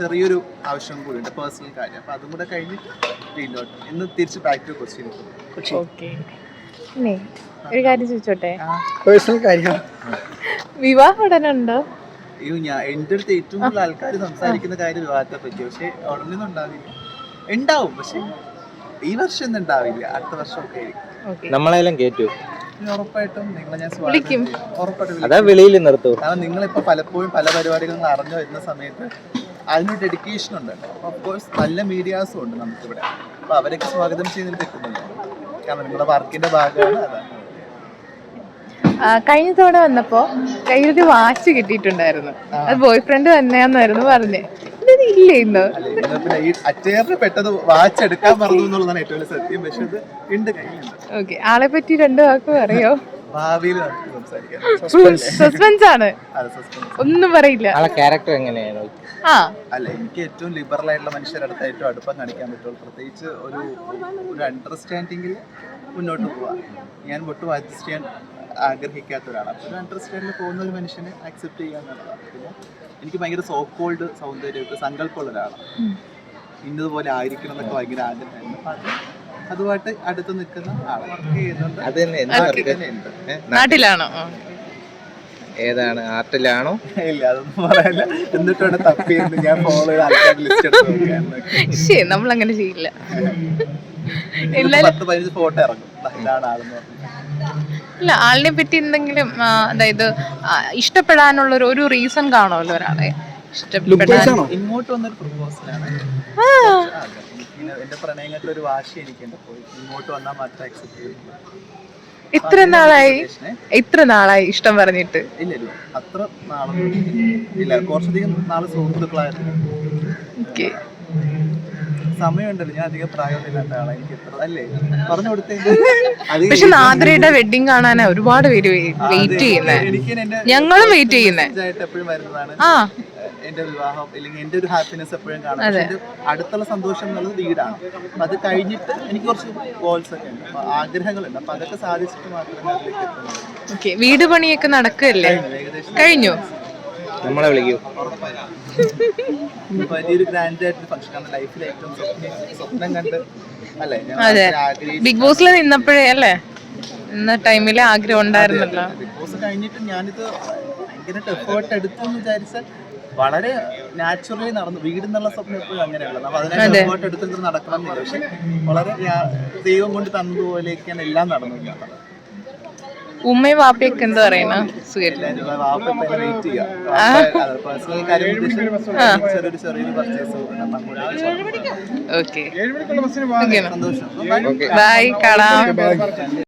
ചെറിയൊരു ആവശ്യം കൂടി ഉണ്ട് പേഴ്സണൽ കാര്യം. അപ്പൊ അതും കൂടെ കഴിഞ്ഞിട്ട് വീട്ടിലോട്ട് ഇന്ന് തിരിച്ച് ബാക്ക് ടു പിന്നെ ഒരു കാര്യം ചോദിച്ചോട്ടെ? പേഴ്സണൽ കാര്യം. വിവാഹം ഉടനുണ്ടോ? അയ്യോ ഞാൻ എന്റെ അടുത്ത് ഏറ്റവും കൂടുതൽ ആൾക്കാർ സംസാരിക്കുന്ന കാര്യം വിവാഹത്തെ പറ്റി പക്ഷെ ഉടനൊന്നും ഉണ്ടാവില്ല. ഉണ്ടാവും. പക്ഷെ ഈ വർഷം ഒന്നും ഉണ്ടാവില്ല. അടുത്ത വർഷം ഒക്കെ ആയിരിക്കും. നമ്മളെല്ലാം കേറ്റു. ഇനി ഉറപ്പായിട്ടും നിങ്ങളെ ഞാൻ സ്വാഗതം. ഉറപ്പായിട്ടും. വെളിയിൽ നിർത്തൂ. കാരണം നിങ്ങളിപ്പോ പലപ്പോഴും പല പരിപാടികളും അറിഞ്ഞു വരുന്ന സമയത്ത് അതിനൊരു ഡെഡിക്കേഷൻ ഉണ്ട്. കോഴ്സ് നല്ല മീഡിയാസും ഉണ്ട് നമുക്കിവിടെ. അപ്പൊ അവരൊക്കെ സ്വാഗതം ചെയ്യുന്നതിൽ തെറ്റുന്നില്ല കാരണം നിങ്ങളുടെ വർക്കിന്റെ ഭാഗമാണ് അതാണ് കഴിഞ്ഞ തവണ വന്നപ്പോ കയ്യിലൊരു വാച്ച് കിട്ടിയിട്ടുണ്ടായിരുന്നു. അത് ബോയ് ഫ്രണ്ട് തന്നെയാന്നായിരുന്നു പറഞ്ഞേ. ഇല്ലേ ഇന്ന്? പിന്നെ ഈ അറ്റയറിന് പെട്ടത് വാച്ച് എടുക്കാൻ മറന്നു എന്നുള്ളതാണ് ഏറ്റവും വലിയ സത്യം. പക്ഷെ ഇത് ഉണ്ട് കയ്യിലുണ്ട്. ഓക്കെ ആളെ പറ്റി രണ്ടു വാക്ക് പറയോ? ഭാവിയിൽ നമുക്ക് സംസാരിക്കാം. സസ്പെൻസ് ആണ്. അതെ സസ്പെൻസ് ഒന്നും പറയില്ല. ആളെ ക്യാരക്ടർ എങ്ങനെയാണ് അല്ല എനിക്ക് ഏറ്റവും ലിബറൽ ആയിട്ടുള്ള മനുഷ്യരുടെ അടുത്ത് ഏറ്റവും അടുപ്പം കാണിക്കാൻ പറ്റുള്ളൂ. പ്രത്യേകിച്ച് ഒരു ഒരു അണ്ടർസ്റ്റാൻഡിങ്ങിൽ മുന്നോട്ട് പോവാം ഞാൻ ഒട്ടും അഡ്ജസ്റ്റ് ചെയ്യാൻ ആഗ്രഹിക്കാത്ത ഒരാളാണ് അപ്പോൾ ഒരു അണ്ടർസ്റ്റാൻഡിൽ പോകുന്ന ഒരു മനുഷ്യനെ അക്സെപ്റ്റ് ചെയ്യുക എന്നുള്ളതാണ്. പിന്നെ എനിക്ക് ഭയങ്കര സോഫ്റ്റ് കോൾഡ് സൗന്ദര്യമൊക്കെ സങ്കല്പമുള്ള ഒരാളാണ് ഇന്നതുപോലെ ആയിരിക്കണം എന്നൊക്കെ ഭയങ്കര ആഗ്രഹമായിരുന്നു അപ്പം അത് അതുമായിട്ട് അടുത്ത് നിൽക്കുന്ന ആളാണ്. വർക്ക് ചെയ്യുന്നുണ്ട്. അത് തന്നെ നാട്ടിലാണോ. ഏതാണ്? ആർട്ടിലാണോ? ഇല്ല അതൊന്നും പറയാനില്ല എന്നിട്ടാണ് തപ്പി ഞാൻ ഫോളോ ചെയ്ത് ലിസ്റ്റ് എടുത്ത് ശരി നമ്മൾ അങ്ങനെ ചെയ്യില്ല. ഇതിലിപ്പോ പത്ത് പതിനഞ്ച് ഫോട്ടോ ഇറങ്ങും. ദാ ഇതാണ് ആളെന്ന് പറഞ്ഞു ഇല്ല ആളിനെ പറ്റി എന്തെങ്കിലും ആ, അതായത് ആ, ഇഷ്ടപ്പെടാനുള്ള ഒരു- ഒരു റീസൺ കാണുമല്ലോ ഒരാളെ. ഇഷ്ടപ്പെടാൻ ഇങ്ങോട്ട് വന്നൊരു പ്രപ്പോസലാണ് എന്റെ ഒരു വാശി എനിക്കുണ്ട്. പോയി. ഇങ്ങോട്ട് വന്നാൽ മാത്രം അക്സെപ്റ്റ് ഇത്ര നാളായി ഇത്ര നാളായി ഇഷ്ടം പറഞ്ഞിട്ട്. ഇല്ല ഇല്ല. അത്ര നാളൊന്നും ഇല്ല കുറച്ചധികം നാൾ സുഹൃത്തുക്കളായിരുന്നു. ഓക്കെ. സമയമുണ്ടല്ലോ ഞാൻ അധികം പ്രായമൊന്നുമില്ലാത്ത ആളാണ് എനിക്ക് എത്ര അല്ലേ? പറഞ്ഞു കൊടുത്തേ. പക്ഷെ നാദ്രയുടെ വെഡിങ് കാണാനാ ഒരുപാട് പേര് വെയിറ്റ് ചെയ്യുന്നേ. ഞങ്ങളും വെയിറ്റ് ചെയ്യുന്നേ. ആയിട്ട് എപ്പോഴും വരുന്നതാണ്. ആ. എന്റെ വിവാഹം അല്ലെങ്കിൽ എന്റെ ഒരു ഹാപ്പിനെസ് എപ്പോഴും കാണാം. പക്ഷെ എന്റെ അടുത്തുള്ള സന്തോഷം എന്നുള്ളത് വീടാണ്. അപ്പൊ അത് കഴിഞ്ഞിട്ട് എനിക്ക് കുറച്ച് ഗോൾസ് ഒക്കെ ഉണ്ട്. അപ്പൊ ആഗ്രഹങ്ങളുണ്ട്. അപ്പൊ അതൊക്കെ സാധിച്ചിട്ട് മാത്രമേ അതിലേക്ക് എത്തുന്നുള്ളൂ. ഓക്കെ വീട് പണിയൊക്കെ നടക്കല്ലേ കഴിഞ്ഞു. നമ്മളെ വിളിക്കൂ. വലിയൊരു ഗ്രാൻഡ് ആയിട്ട് ഫംഗ്ഷൻ ആണ്. ലൈഫിൽ ഏറ്റവും സ്വപ്നം കണ്ട് അല്ലെ? അതെ. ബിഗ് ബോസിൽ നിന്നപ്പോഴേ അല്ലേ? ഇന്ന ടൈമിൽ ആഗ്രഹം ഉണ്ടായിരുന്നല്ലോ. ബിഗ് ബോസ് കഴിഞ്ഞിട്ട് ഞാനിത് ഭയങ്കര എഫേർട്ട് എടുത്തു എന്ന് വിചാരിച്ചാൽ വളരെ നാച്ചുറലി നടന്നു. വീട് എന്നുള്ള സ്വപ്നം എപ്പോഴും അങ്ങനെയുള്ളത് അപ്പൊ അതിനെ എഫേർട്ട് എടുത്തിട്ട് നടക്കണം എന്നില്ല. പക്ഷെ വളരെ ദൈവം കൊണ്ട് തന്നതുപോലെയൊക്കെയാണ് എല്ലാം നടന്നു ഉമ്മയും വാപ്പയൊക്കെ എന്താ പറയുന്ന? ഓക്കെ ബൈ കാണാം